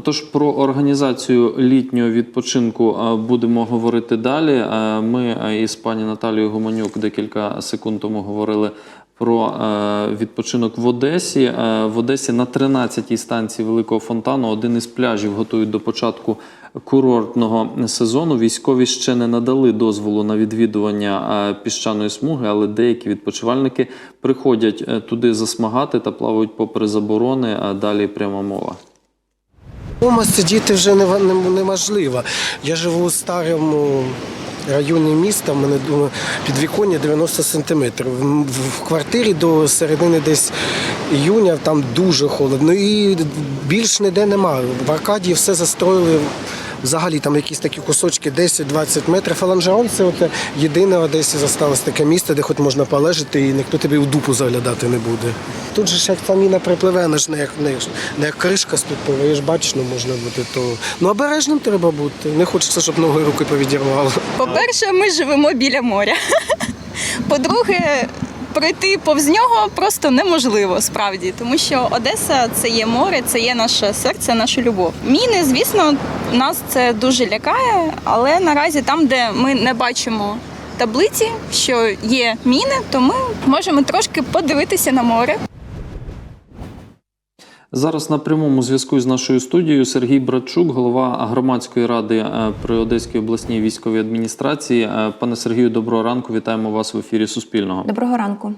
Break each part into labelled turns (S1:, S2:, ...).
S1: Отож, про організацію літнього відпочинку будемо говорити далі. Ми із пані Наталією Гуманюк декілька секунд тому говорили про відпочинок в Одесі. В Одесі на 13-й станції Великого фонтану один із пляжів готують до початку курортного сезону. Військові ще не надали дозволу на відвідування піщаної смуги, але деякі відпочивальники приходять е, туди засмагати та плавають попри заборони. Далі пряма мова.
S2: Дома сидіти вже неможливо. Я живу у старому районі міста, в мене підвіконня 90 сантиметрів. В квартирі до середини десь іюня там дуже холодно. І більш ніде немає. В Аркадії все застроїли. Взагалі там якісь такі кусочки 10-20 метрів. А Ланжерон це от єдине в Одесі залишилось таке місце, де хоч можна полежати і ніхто тобі у дупу заглядати не буде. Тут же ж як ця міна припливе, вона ж не як, не, не як кришка ступила, ж бачно можна бути. То... Ну обережним треба бути. Не хочеться, щоб ноги руки повідірвало.
S3: По-перше, ми живемо біля моря. По-друге, пройти повз нього просто неможливо справді, тому що Одеса це є море, це є наше серце, наша любов. Міни, звісно, нас це дуже лякає, але наразі там, де ми не бачимо таблиці, що є міни, то ми можемо трошки подивитися на море.
S1: Зараз на прямому зв'язку з нашою студією Сергій Братчук, голова громадської ради е, при Одеській обласній військовій адміністрації. Е, Пане Сергію, доброго ранку. Вітаємо вас в ефірі Суспільного.
S4: Доброго ранку.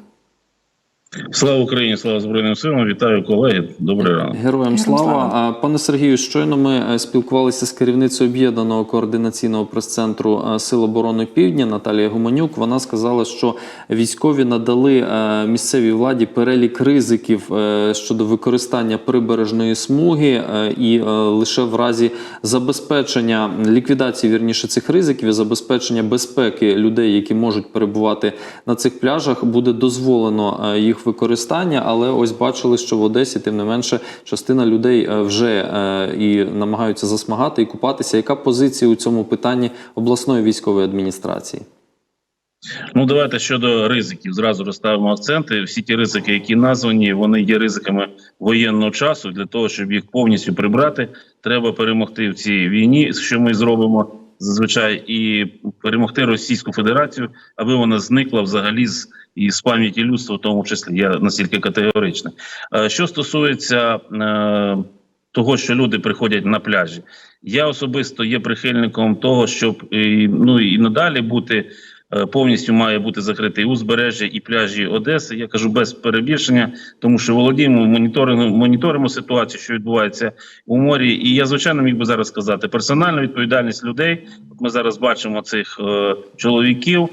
S5: Слава Україні, слава Збройним силам. Вітаю колеги. Добрий ранок.
S1: Героям слава.
S4: слава.
S1: Пане Сергію, щойно ми е, спілкувалися з керівницею об'єднаного координаційного прес-центру е, Сил оборони Півдня Наталія Гуманюк. Вона сказала, що військові надали е, місцевій владі перелік ризиків щодо використання прибережної смуги, і лише в разі забезпечення ліквідації вірніше цих ризиків і забезпечення безпеки людей, які можуть перебувати на цих пляжах, буде дозволено е, використання. Але ось бачили, що в Одесі, тим не менше, частина людей е, вже е, і намагаються засмагати і купатися. Яка позиція у цьому питанні обласної військової адміністрації?
S5: Ну давайте щодо ризиків. Зразу розставимо акценти. Всі ті ризики, які названі, вони є ризиками воєнного часу. Для того щоб їх повністю прибрати, треба перемогти в цій війні, що ми зробимо зазвичай, і перемогти Російську Федерацію, аби вона зникла взагалі з із пам'яті людства, в тому числі я настільки категоричний. Е, Що стосується е, того, що люди приходять на пляжі, я особисто є прихильником того, щоб і, ну і надалі бути. е, Повністю має бути закритий узбережжя і пляжі Одеси. Я кажу без перебільшення, тому що володіємо моніторимо, моніторимо ситуацію, що відбувається у морі. І я звичайно міг би зараз сказати персональна відповідальність людей. От ми зараз бачимо цих е, чоловіків.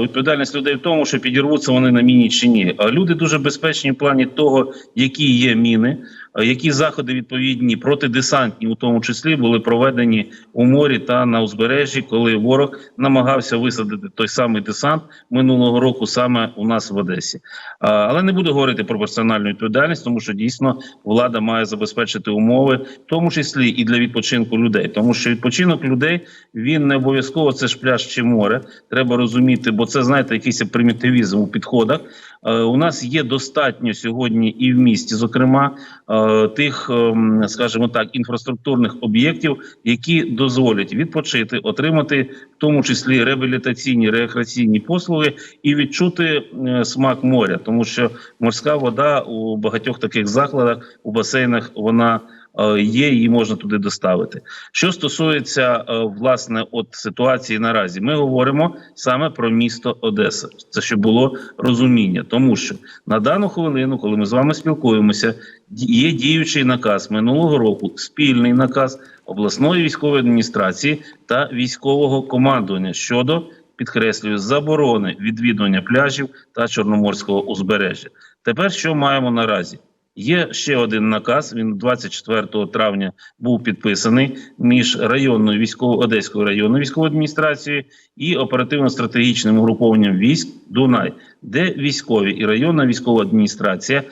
S5: Відповідальність людей в тому, що підірвуться вони на міні чи ні. Люди дуже безпечні в плані того, які є міни, які заходи відповідні протидесантні, у тому числі, були проведені у морі та на узбережжі, коли ворог намагався висадити той самий десант минулого року саме у нас в Одесі. Але не буду говорити про персональну відповідальність, тому що дійсно влада має забезпечити умови, в тому числі і для відпочинку людей, тому що відпочинок людей він не обов'язково це ж пляж чи море. Треба розуміти, бо це знаєте, якийсь примітивізм у підходах. Е, У нас є достатньо сьогодні і в місті, зокрема, е, тих, ем, скажімо так, інфраструктурних об'єктів, які дозволять відпочити, отримати в тому числі реабілітаційні рекреаційні послуги і відчути е, смак моря, тому що морська вода у багатьох таких закладах у басейнах вона. Е, Є, її можна туди доставити. Що стосується е, власне от ситуації наразі, ми говоримо саме про місто Одеса. Це щоб було розуміння, тому що на дану хвилину, коли ми з вами спілкуємося, є діючий наказ минулого року, спільний наказ обласної військової адміністрації та військового командування щодо підкреслюю заборони відвідування пляжів та чорноморського узбережжя. Тепер що маємо наразі? Є ще один наказ. Він 24 травня був підписаний між районною військово одеською районною військовою адміністрацією і оперативно-стратегічним угрупованням військ Дунай, де військові і районна військова адміністрація е,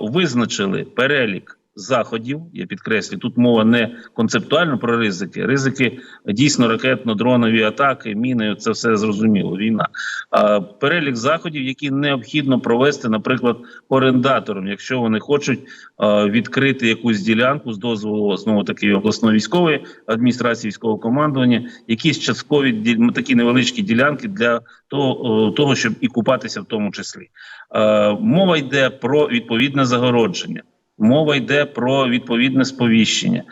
S5: визначили перелік заходів. Я підкреслю, тут мова не концептуально про ризики. Ризики дійсно ракетно-дронові атаки, міни це все зрозуміло. Війна. А перелік заходів, які необхідно провести, наприклад, орендаторам, якщо вони хочуть е, відкрити якусь ділянку з дозволу знову таки обласної військової адміністрації військового командування, якісь часткові ді- такі невеличкі ділянки для того, того, щоб і купатися в тому числі. Е, мова йде про відповідне загородження. Мова йде про відповідне сповіщення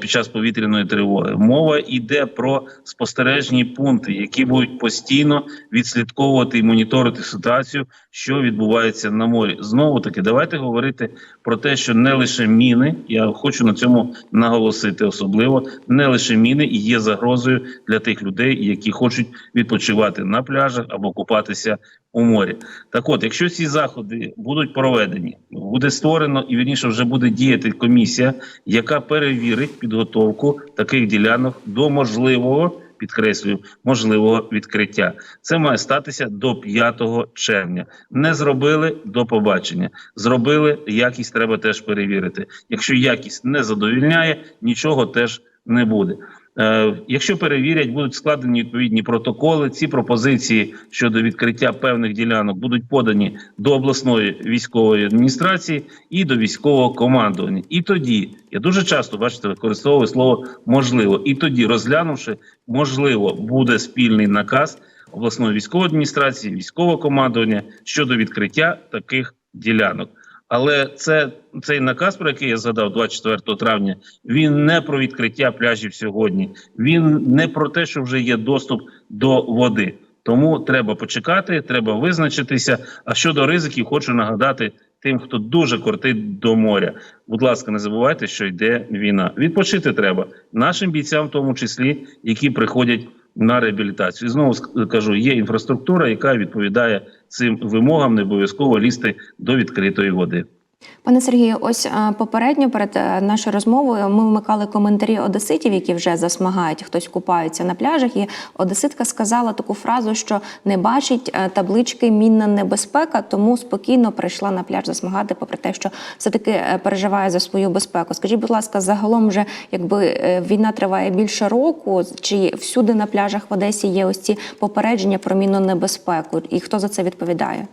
S5: під час повітряної тривоги. Мова йде про спостережні пункти, які будуть постійно відслідковувати і моніторити ситуацію, що відбувається на морі. Знову таки, давайте говорити про те, що не лише міни, я хочу на цьому наголосити особливо, не лише міни є загрозою для тих людей, які хочуть відпочивати на пляжах або купатися у морі. Так от, якщо ці заходи будуть проведені, буде створено і вірніше вже буде діяти комісія, яка перевірить підготовку таких ділянок до можливого. Підкреслюю, можливого відкриття. Це має статися до 5 червня. Не зробили до побачення. Зробили якість, треба теж перевірити. Якщо якість не задовільняє, нічого теж не буде. Е, якщо перевірять, будуть складені відповідні протоколи. Ці пропозиції щодо відкриття певних ділянок будуть подані до обласної військової адміністрації і до військового командування. І тоді я дуже часто бачите, використовую слово можливо. І тоді, розглянувши, можливо, буде спільний наказ обласної військової адміністрації, військового командування щодо відкриття таких ділянок. Але це цей наказ, про який я згадав 24 травня, він не про відкриття пляжів сьогодні. Він не про те, що вже є доступ до води. Тому треба почекати, треба визначитися. А щодо ризиків, хочу нагадати тим, хто дуже кортить до моря. Будь ласка, не забувайте, що йде війна. Відпочити треба нашим бійцям, в тому числі, які приходять на реабілітацію. І знову кажу, є інфраструктура, яка відповідає цим вимогам, не обов'язково лізти до відкритої води.
S4: Пане Сергію, ось е, попередньо перед е, нашою розмовою ми вмикали коментарі одеситів, які вже засмагають, хтось купається на пляжах. І одеситка сказала таку фразу, що не бачить е, таблички мінна небезпека, тому спокійно прийшла на пляж засмагати, попри те, що все таки переживає за свою безпеку. Скажіть, будь ласка, загалом вже якби війна триває більше року, чи всюди на пляжах в Одесі є ось ці попередження про мінну небезпеку, і хто за це відповідає?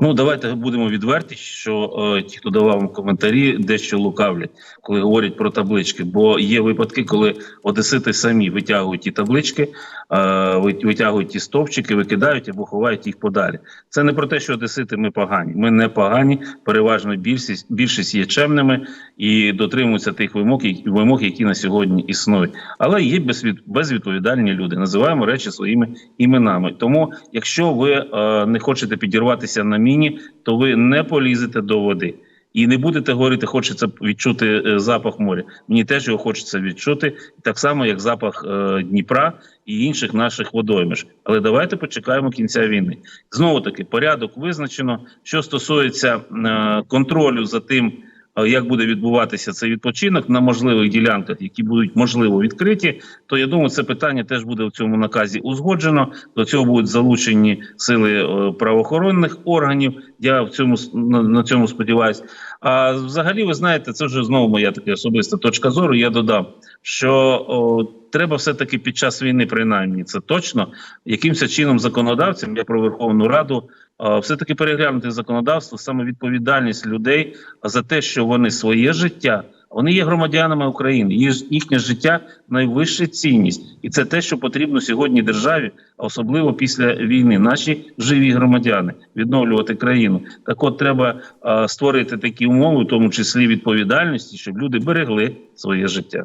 S5: Ну давайте будемо відверті, що е, ті, хто давав вам коментарі, дещо лукавлять, коли говорять про таблички. Бо є випадки, коли одесити самі витягують ті таблички, е, витягують ті стовпчики, викидають або ховають їх подалі. Це не про те, що одесити ми погані. Ми не погані. Переважно більшість більшість є чемними і дотримуються тих вимог, які- вимог, які на сьогодні існують. Але є безвід, безвідповідальні люди. Називаємо речі своїми іменами. Тому, якщо ви е, не хочете підірватися на міні, то ви не полізете до води. І не будете говорити, хочеться відчути е, запах моря. Мені теж його хочеться відчути, так само як запах е, Дніпра і інших наших водоймиш. Але давайте почекаємо кінця війни. Знову таки, порядок визначено. Що стосується е, контролю за тим, як буде відбуватися цей відпочинок на можливих ділянках, які будуть можливо відкриті, то я думаю, це питання теж буде в цьому наказі узгоджено. До цього будуть залучені сили е, правоохоронних органів. Я в цьому на, цьому сподіваюся. А взагалі, ви знаєте, це вже знову моя така особиста точка зору. Я додам, що о, треба все-таки під час війни, принаймні, це точно якимось чином законодавцям, я про Верховну Раду, е, все-таки переглянути законодавство, саме відповідальність людей за те, що вони своє життя. Вони є громадянами України, їх- їхнє життя найвища цінність, і це те, що потрібно сьогодні державі, а особливо після війни. Наші живі громадяни відновлювати країну. Так, от треба створити такі умови, в тому числі відповідальності, щоб люди берегли своє життя.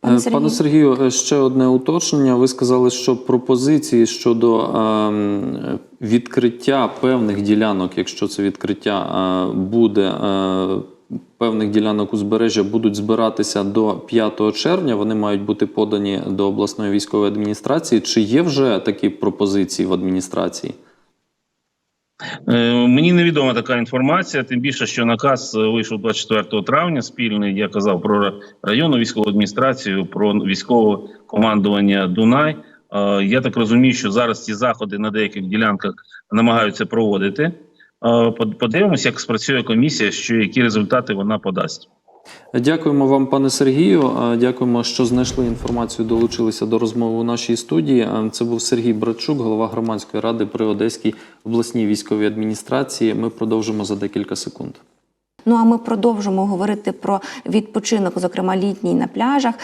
S4: Пане
S1: Е,
S4: Сергію.
S1: Пане Сергію, е, ще одне уточнення. Ви сказали, що пропозиції щодо ем, відкриття певних ділянок, якщо це відкриття е, буде е, певних ділянок узбережжя, будуть збиратися до 5 червня. Вони мають бути подані до обласної військової адміністрації. Чи є вже такі пропозиції в адміністрації?
S5: Е, Мені невідома така інформація, тим більше, що наказ е, вийшов 24 травня. Спільний я казав про районну військову адміністрацію, про військове командування Дунай. Е, Я так розумію, що зараз ці заходи на деяких ділянках намагаються проводити. подивимося, як спрацює комісія, що які результати вона подасть.
S1: Дякуємо вам, пане Сергію. Дякуємо, що знайшли інформацію, долучилися до розмови у нашій студії. Це був Сергій Братчук, голова громадської ради при Одеській обласній військовій адміністрації. Ми продовжимо за декілька секунд.
S4: Ну а ми продовжимо говорити про відпочинок, зокрема літній на пляжах.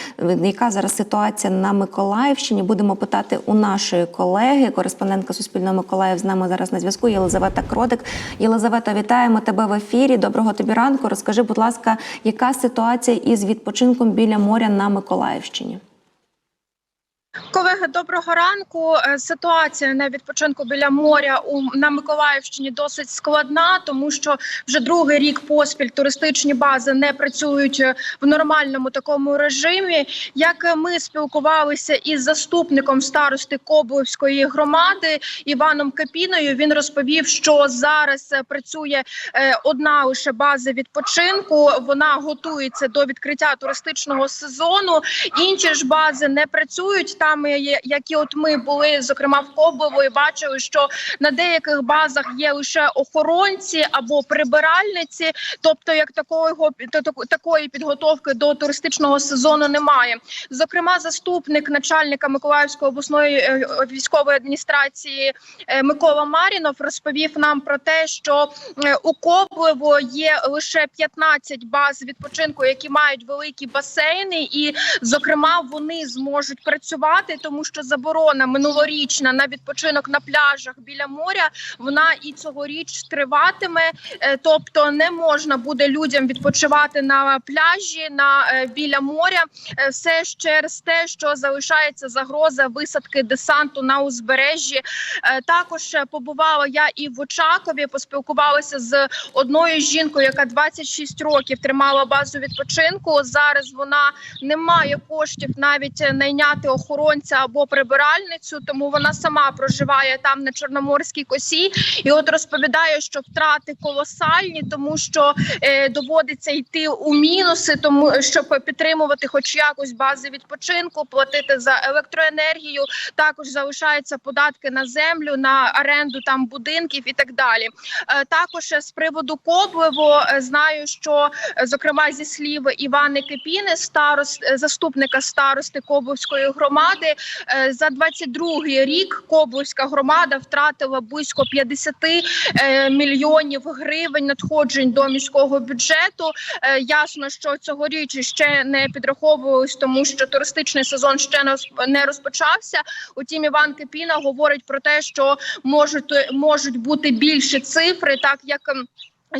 S4: Яка зараз ситуація на Миколаївщині? Будемо питати у нашої колеги, кореспондентка Суспільного Миколаїв з нами зараз на зв'язку. Єлизавета Кродик. Єлизавета, вітаємо тебе в ефірі. Доброго тобі ранку. Розкажи, будь ласка, яка ситуація із відпочинком біля моря на Миколаївщині?
S6: Колеги, доброго ранку. Е, Ситуація на відпочинку біля моря у на Миколаївщині досить складна, тому що вже другий рік поспіль туристичні бази не працюють е, в нормальному такому режимі. Як ми спілкувалися із заступником старости Коблевської громади Іваном Капіною, він розповів, що зараз е, працює одна лише база відпочинку. Вона готується до відкриття туристичного сезону. Інші ж бази не працюють там, е, які от ми були, зокрема в Коблево, і бачили, що на деяких базах є лише охоронці або прибиральниці, тобто як такого такої підготовки до туристичного сезону немає. Зокрема, заступник начальника Миколаївської обласної е, військової адміністрації е, Микола Марінов розповів нам про те, що е, у Коблево є лише 15 баз відпочинку, які мають великі басейни, і зокрема вони зможуть працювати, тому що заборона минулорічна на відпочинок на пляжах біля моря вона і цьогоріч триватиме. Е, Тобто не можна буде людям відпочивати на пляжі на е, біля моря. Е, Все через те, що залишається загроза висадки десанту на узбережжі. Також побувала я і в Очакові, поспілкувалася з одною жінкою, яка 26 років тримала базу відпочинку. Зараз вона не має коштів навіть найняти охоронця або прибиральницю, тому вона сама проживає там на Чорноморській косі. І от розповідає, що втрати колосальні, тому що е, доводиться йти у мінуси, тому щоб підтримувати, хоч якось бази відпочинку, платити за електроенергію. Також залишаються податки на землю, на оренду там будинків і так далі. Е, також з приводу Коблево е, знаю, що е, зокрема зі слів Івани Кипіни, старост е, заступника старости Коблевської громади, е, за 22 рік Коблевська громада втратила близько 50 е, мільйонів гривень надходжень до міського бюджету. Е, Ясно, що цьогоріч ще не підраховувалось, тому що туристичний сезон ще не розпочався. Утім, Іван Кипіна говорить про те, що можуть можуть бути більші цифри, так як.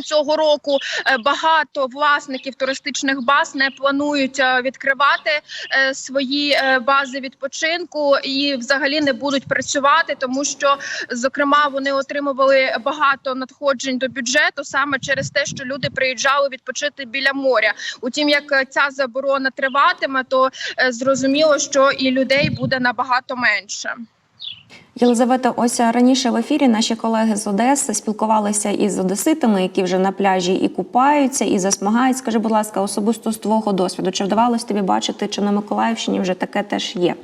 S6: Цього року е, багато власників туристичних баз не планують е, відкривати е, свої бази відпочинку і взагалі не будуть працювати, тому що зокрема вони отримували багато надходжень до бюджету саме через те, що люди приїжджали відпочити біля моря. Утім, як ця заборона триватиме, то зрозуміло, що і людей буде набагато менше.
S4: Єлизавета, ось раніше в ефірі наші колеги з Одеси спілкувалися із одеситами, які вже на пляжі і купаються, і засмагають. Скажи, будь ласка, особисто з твого досвіду, чи вдавалось тобі бачити, чи на Миколаївщині вже таке теж є?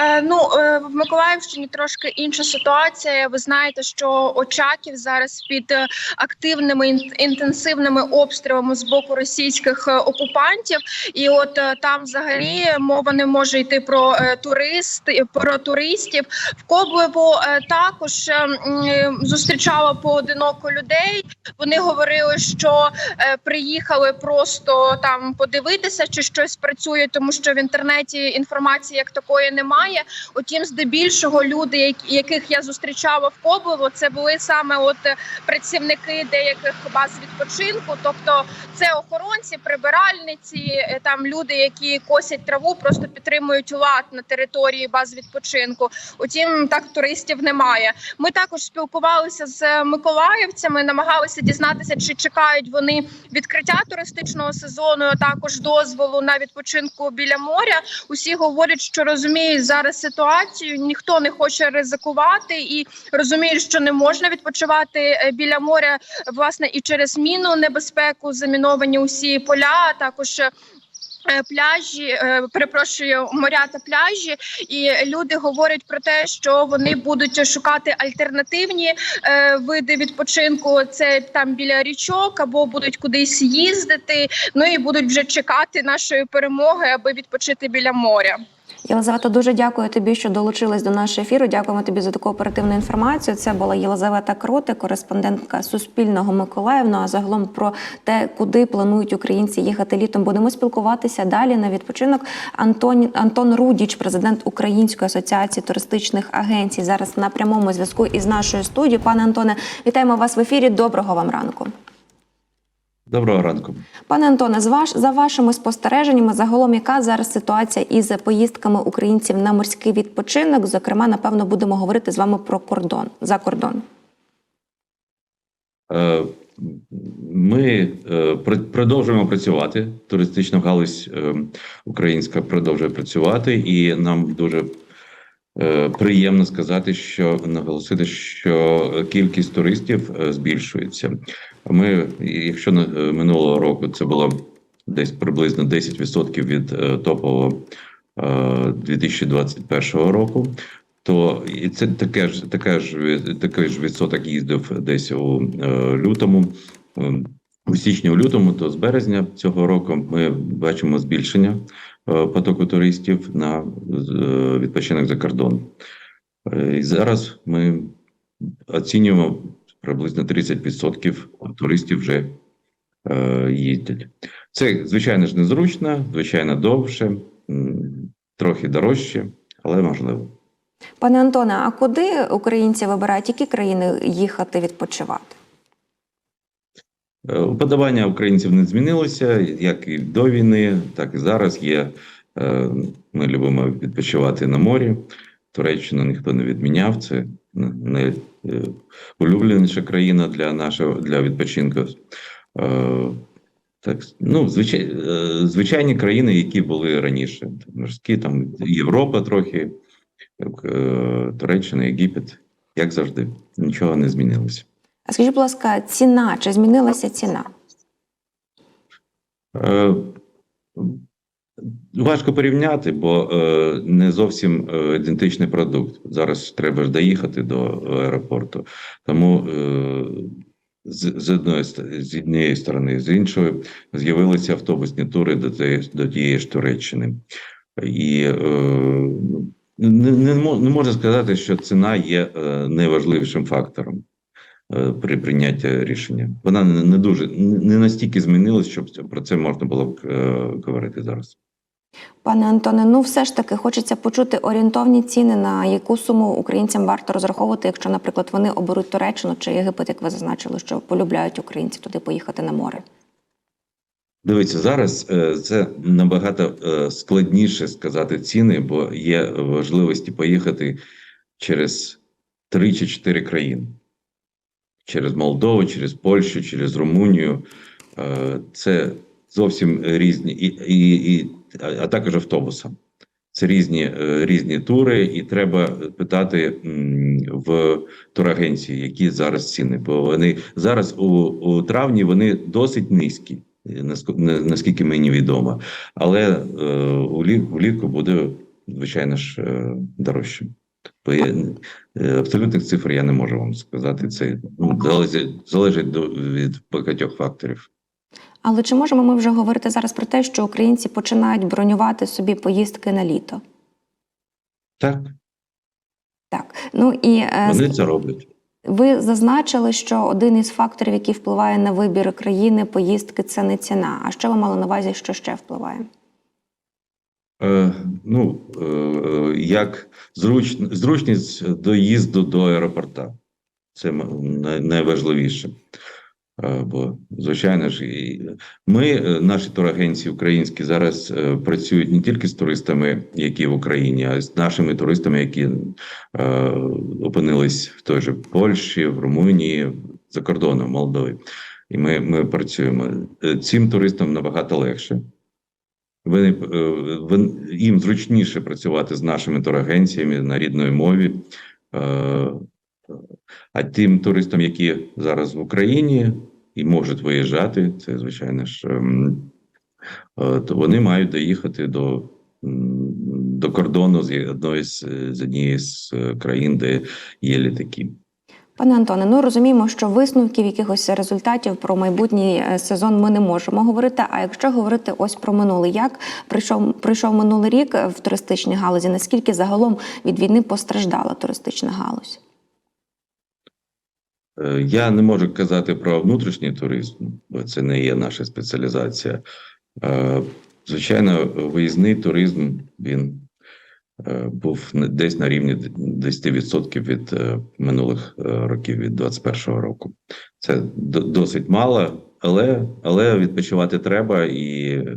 S6: Е, ну е, в Миколаївщині трошки інша ситуація. Ви знаєте, що Очаків зараз під е, активними інтенсивними обстрілами з боку російських окупантів, і от там взагалі мова не може йти про е, туристи, про туристів. В Коблево також е, е, зустрічала поодиноко людей. Вони говорили, що е, приїхали просто там подивитися, чи щось працює, тому що в інтернеті інформації як такої немає. Утім, здебільшого люди, яких я зустрічала в Коблево, це були саме от е, працівники деяких баз відпочинку, тобто це охоронці, прибиральниці, е, там люди, які косять траву, просто підтримують лад на території баз відпочинку. Утім, так туристів немає. Ми також спілкувалися з миколаївцями, намагалися дізнатися, чи чекають вони відкриття туристичного сезону, а також дозволу на відпочинку біля моря. Усі говорять, що розуміють зараз ситуацію, ніхто не хоче ризикувати і розуміють, що не можна відпочивати е, біля моря, власне, і через міну небезпеку заміновані усі поля. а Також е, Пляжі, е, перепрошую, моря та пляжі, і люди говорять про те, що вони будуть шукати альтернативні е, види відпочинку. Це там біля річок, або будуть кудись їздити. Ну і будуть вже чекати нашої перемоги, аби відпочити біля моря.
S4: Єлизавета, дуже дякую тобі, що долучилась до нашого ефіру. Дякуємо тобі за таку оперативну інформацію. Це була Єлизавета Кроти, кореспондентка Суспільного Миколаївна. А загалом про те, куди планують українці їхати літом. Будемо спілкуватися далі на відпочинок. Антон Антон Рудіч, президент Української асоціації туристичних агенцій, зараз на прямому зв'язку із нашою студією. Пане Антоне, вітаємо вас в ефірі. Доброго вам ранку.
S7: Доброго ранку.
S4: Пане Антоне, з ваш за вашими спостереженнями, загалом яка зараз ситуація із поїздками українців на морський відпочинок? Зокрема, напевно, будемо говорити з вами про кордон за кордон.
S7: Е, Ми е, продовжуємо працювати. Туристична галузь е, українська продовжує працювати, і нам дуже приємно сказати, що наголосити, що кількість туристів е, збільшується. Ми, якщо е, минулого року це було десь приблизно 10% від е, топового е, 2021 року, то і це таке ж таке ж такий ж відсоток їздив десь у е, лютому. Е, У січні у лютому, то з березня цього року ми бачимо збільшення е, потоку туристів на е, відпочинок за кордон. Е, І зараз ми оцінюємо приблизно 30% туристів вже е, їздять. Це, звичайно ж, незручно, звичайно, довше, трохи дорожче, але можливо.
S4: Пане Антоне, а куди українці вибирають які країни їхати відпочивати?
S7: Е, Уподобання українців не змінилося, як і до війни, так і зараз є. Е, Ми любимо відпочивати на морі. Туреччину ніхто не відміняв. Це найулюбленіша країна для нашого для відпочинку. Е, Так, ну, звичай, е, звичайні країни, які були раніше. Морські, там Європа трохи, е, Туреччина, Єгипет, як завжди, нічого не змінилося.
S4: А скажіть, будь ласка, ціна чи змінилася ціна?
S7: Е, Важко порівняти, бо е, не зовсім е, ідентичний продукт. Зараз треба ж доїхати до аеропорту. Тому з, з з однієї сторони, з іншої з'явилися автобусні тури до тієї, до тієї ж Туреччини. І не, не, можна сказати, що ціна є найважливішим фактором при прийнятті рішення. Вона не, дуже не настільки змінилась, щоб про це можна було б е, говорити зараз.
S4: Пане Антоне, ну все ж таки хочеться почути орієнтовні ціни, на яку суму українцям варто розраховувати, якщо, наприклад, вони оберуть Туреччину чи Єгипет, як ви зазначили, що полюбляють українці туди поїхати на море.
S7: Дивіться, зараз е, це набагато е, складніше сказати ціни, бо є важливості поїхати через три чи чотири країни: через Молдову, через Польщу, через Румунію. Е, Це зовсім різні, і, і, і, а також автобусом. Це різні, е, різні тури, і треба питати в турагенції, які зараз ціни. Бо вони зараз у, у травні вони досить низькі, наскільки мені відомо. Але е, улі- влітку буде, звичайно ж, е, дорожче. Бо я, е, абсолютних цифр я не можу вам сказати. Це ну, залежить, залежить до, від багатьох факторів.
S4: Але чи можемо ми вже говорити зараз про те, що українці починають бронювати собі поїздки на літо?
S7: Так,
S4: Так, ну і е,
S7: вони це роблять.
S4: ви зазначили, що один із факторів, який впливає на вибір країни, поїздки, це не ціна. А що ви мали на увазі, що ще впливає?
S7: Е, ну, е, як зруч, зручність доїзду до аеропорта. Це найважливіше. Бо, звичайно ж, ми, е, наші турагенції українські, зараз е, працюють не тільки з туристами, які в Україні, а й з нашими туристами, які е, опинились в той же Польщі, в Румунії, за кордоном, в Молдові. І ми, ми працюємо. Е, Цим туристам набагато легше. Вони, е, їм зручніше працювати з нашими турагенціями на рідної мові. Е, А тим туристам, які зараз в Україні і можуть виїжджати, це звичайно ж ем, е, то вони мають доїхати до, до кордону з одної з, однієї з країн, де є літаки.
S4: Пане Антоне, ну розуміємо, що висновків якихось результатів про майбутній е, сезон ми не можемо говорити. А якщо говорити ось про минулий, як прийшов прийшов минулий рік в туристичній галузі? Наскільки загалом від війни постраждала туристична галузь?
S7: Е, Я не можу казати про внутрішній туризм, бо це не є наша спеціалізація. Е, Звичайно, виїзний туризм він е, був десь на рівні 10% від е, минулих е, років, від 2021 року. Це досить мало, але, але відпочивати треба, і е,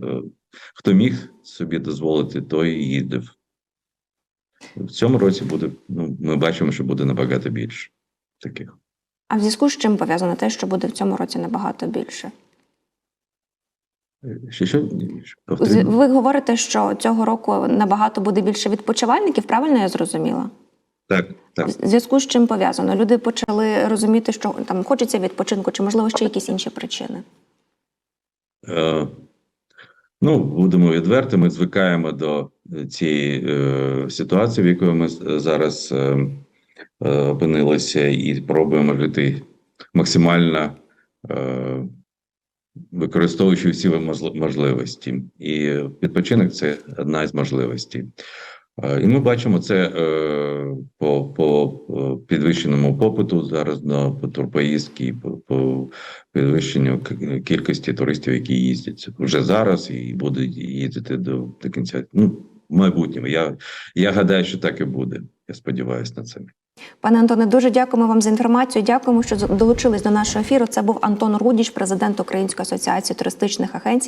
S7: хто міг собі дозволити, той їздив. В цьому році буде, ну, ми бачимо, що буде набагато більше таких.
S4: А в зв'язку з чим пов'язано те, що буде в цьому році набагато більше?
S7: Ще що? Повторіть.
S4: Ви говорите, що цього року набагато буде більше відпочивальників, правильно я зрозуміла?
S7: Так, так.
S4: В зв'язку з чим пов'язано? Люди почали розуміти, що там хочеться відпочинку, чи можливо ще якісь інші причини?
S7: Е, ну, будемо відверти, ми звикаємо до цієї е, ситуації, в якій ми зараз е, е, опинилися, і пробуємо жити максимально е, використовуючи всі можливості. І відпочинок це одна із можливостей. І ми бачимо це е, по, по е, підвищеному попиту зараз на по турпоїздки, по, по підвищенню кількості туристів, які їздять вже зараз і будуть їздити до, до кінця. Ну, в майбутньому. Я, я гадаю, що так і буде. Я сподіваюся на це.
S4: Пане Антоне, дуже дякуємо вам за інформацію. Дякуємо, що долучились до нашого ефіру. Це був Антон Рудіч, президент Української асоціації туристичних агенцій.